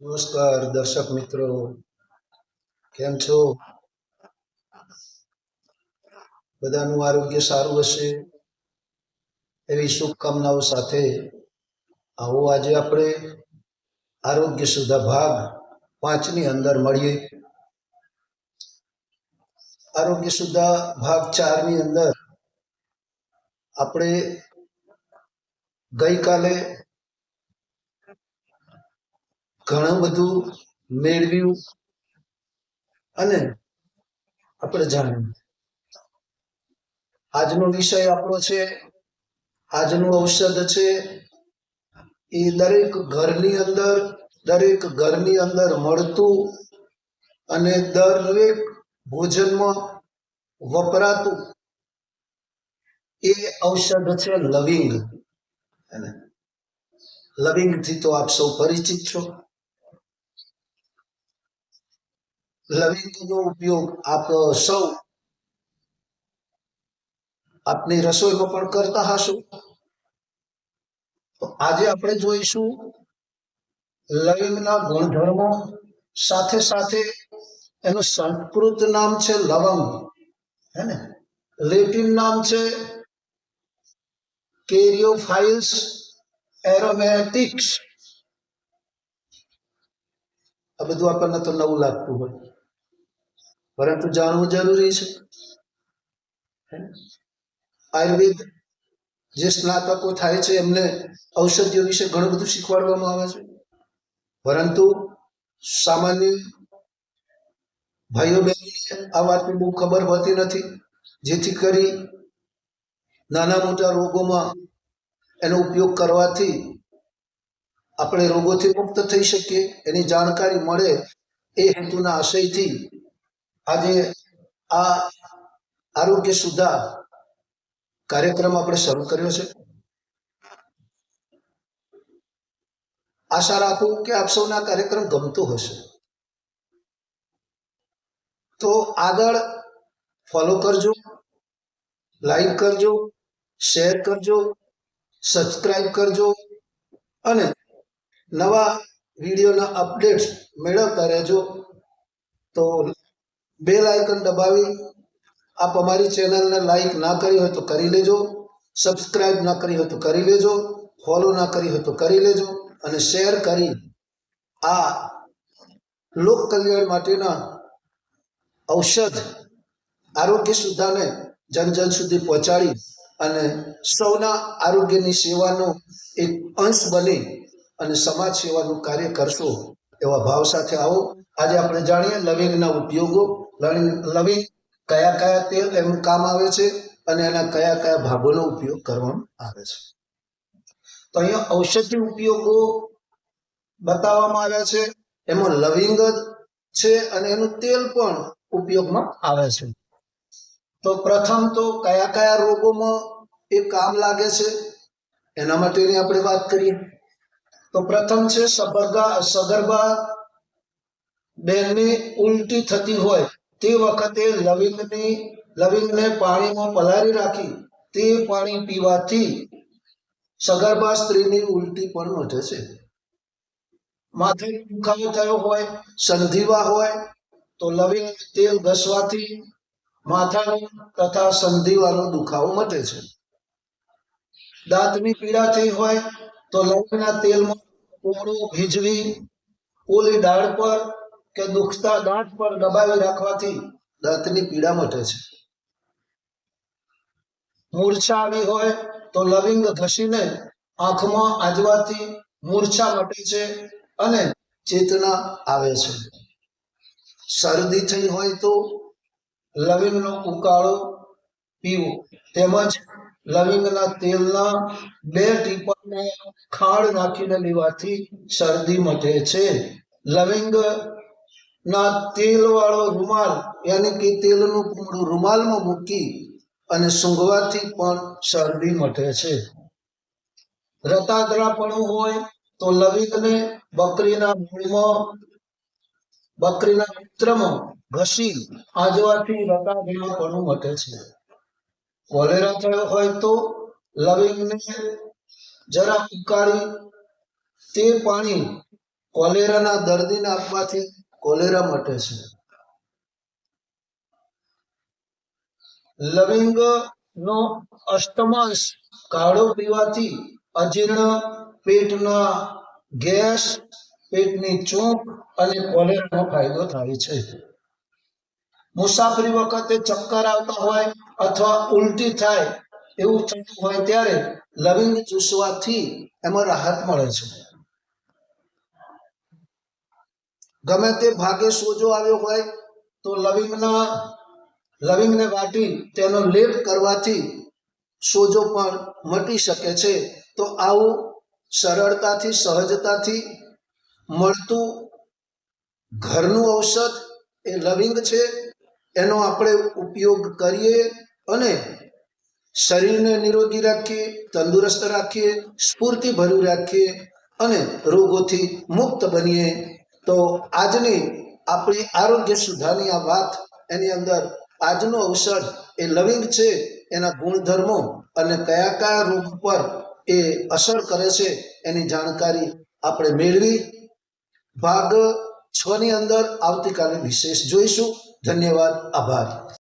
નમસ્કાર, દર્શક મિત્રો. કેમ છો? બધાનું આરોગ્ય સારું હશે. એવી શુભકામનાઓ સાથે આવો આજે આપણે આરોગ્ય સુધા ભાગ પાંચની અંદર મળીએ. આરોગ્ય સુધા ભાગ ચારની અંદર આપણે ગઈકાલે ઘણું બધું મેળવ્યું અને આપણે જાણ્યું. આજનો વિષય આપણો છે, આજનું ઔષધ છે, એ દરેક ઘરની અંદર, દરેક ઘરની અંદર મળતું અને દરેક ભોજનમાં વપરાતું એ ઔષધ છે લવિંગ. અને લવિંગથી તો આપ સૌ પરિચિત છો. લવિંગનો ઉપયોગ આપ સૌ આપની રસોઈમાં પણ કરતા હશો. તો આજે આપણે જોઈશું લવિંગના ગુણધર્મો સાથે સાથે એનું સંસ્કૃત નામ છે લવંગ. હે ને? લેટિન નામ છે કેરિયોફાઇલ્સ એરોમેટિક્સ આ બધું આપણને તો નવું લાગતું હોય. પરંતુ જાણવું જરૂરી છે. આયુર્વેદ જે સ્નાતકો થાય છે, એમને ઔષધિઓ વિશે ઘણું બધું શીખવાડવામાં આવે છે. પરંતુ સામાન્ય ભાઈઓ બહેનોને આ વાતની બહુ ખબર હોતી નથી. જેથી કરી નાના મોટા રોગોમાં એનો ઉપયોગ કરવાથી આપણે રોગોથી મુક્ત થઈ શકીએ. એની જાણકારી મળે એ હેતુના આશયથી આજે આ આરોગ્ય સુધા કાર્યક્રમ આપણે શરૂ કર્યો છે. આશા રાખું કે આપ સૌના કાર્યક્રમ ગમતો હશે. તો આગળ ફોલો કરજો લાઈક કરજો શેર કરજો, સબસ્ક્રાઇબ કરજો અને નવા વિડીયોના અપડેટ્સ મેળવતા રહેજો. તો બેલ આઇકન દબાવી, આપ અમારી ચેનલને લાઈક ના કરી હોય તો કરી લેજો, સબસ્ક્રાઇબ ના કરી હોય તો કરી લેજો, ફોલો ના કરી હોય તો કરી લેજો અને શેર કરી આ લોક કલ્યાણ માટેના ઔષધ આરોગ્ય સુધાને જન જન સુધી પહોંચાડી અને સૌના આરોગ્યની સેવાનો એક અંશ બની અને સમાજ સેવાનું કાર્ય કરશો એવા ભાવ સાથે આવો. આજે આપણે જાણીએ લવિંગના ઉપયોગો. લવિંગ કયા કયા તેલ એનું કામ આવે છે અને એના કયા કયા ભાગોનો ઉપયોગ કરવામાં આવે છે. તો અહીંયા ઔષધિ ઉપયોગો બતાવવામાં આવ્યા છે. એમાં લવિંગ જ છે અને એનું તેલ પણ ઉપયોગમાં આવે છે. તો પ્રથમ તો કયા કયા રોગોમાં એ કામ લાગે છે? એના માટેની આપણે વાત કરીએ. તો પ્રથમ છે સબરગા, સગર્ભા બેનની ઉલટી થતી હોય, તે વખતે લવિંગની, લવિંગને પાણીમાં પલાળી રાખી, તે પાણી પીવાથી સગર્ભા સ્ત્રીની ઉલટી પણ મટે છે. માથે દુખાવો થયો હોય, સંધિવા હોય, તો લવિંગ તેલ ઘસવાથી માથાનો તથા સંધિવાનો દુખાવો મટે છે. દાંતની પીડા થઈ હોય તો લવિંગના તેલમાં કોમળું ભીજવી, ઓલી ડાળ પર કે દુખતા દાંત પર દબાવી રાખવાથી દાંતની પીડા મટે છે. મૂર્છા આવી હોય તો લવિંગ ઘસીને આંખમાં આજવાથી મૂર્છા મટે છે અને ચેતના આવે છે. શરદી થઈ હોય તો લવિંગનો ઉકાળો પીવો. તેમજ લવિંગના તેલના બે ટીપાને ખાંડ નાખીને લેવાથી શરદી મટે છે. લવિંગ ના તેલ વાળો રૂમાલ યાની કે તેલનું પૂરું રૂમાલમાં મૂકી અને સૂંઘવાથી પણ શરદી મટે છે. રતાદરાપણું હોય તો લવિંગને બકરીના મૂળમાં, બકરીના મૂત્રમાં ઘસી આજવાથી રતાદરાપણું મટે છે. કોલેરા થયો હોય તો લવિંગને જરા ઉકાળી તે પાણી કોલેરાના દર્દીને આપવાથી કોલેરા મટે છે. લવિંગ નો અષ્ટમાંશ કાળો પીવાથી અજીર્ણ પેટના ગેસ, પેટની ચૂંક અને કોલેરાનો ફાયદો થાય છે. મુસાફરી વખતે ચક્કર આવતા હોય અથવા ઉલટી થાય એવું થતું હોય ત્યારે લવિંગ ચૂસવાથી એમાં રાહત મળે છે. ગમે તે ભાગે સોજો આવ્યો હોય તો લવિંગના, લવિંગને વાટી તેનો લેપ કરવાથી સોજો પણ મટી શકે છે. તો આવું સરળતાથી, સહજતાથી મળતું ઘરનું ઔષધ એ લવિંગ છે. એનો આપણે ઉપયોગ કરીએ અને શરીરને નિરોગી રાખીએ, તંદુરસ્ત રાખીએ સ્ફૂર્તિભર્યું રાખીએ અને રોગોથી મુક્ત બનીએ, તો આજની આપણી આરોગ્ય સુધારની આ વાત એની અંદર આજનો ઔષધ એ લવિંગ છે, એના ગુણધર્મો અને કયા કયા રોગ પર એ અસર કરે છે એની જાણકારી આપણે મેળવી. ભાગ છ ની અંદર આવતીકાલે વિશેષ જોઈશું. ધન્યવાદ. આભાર.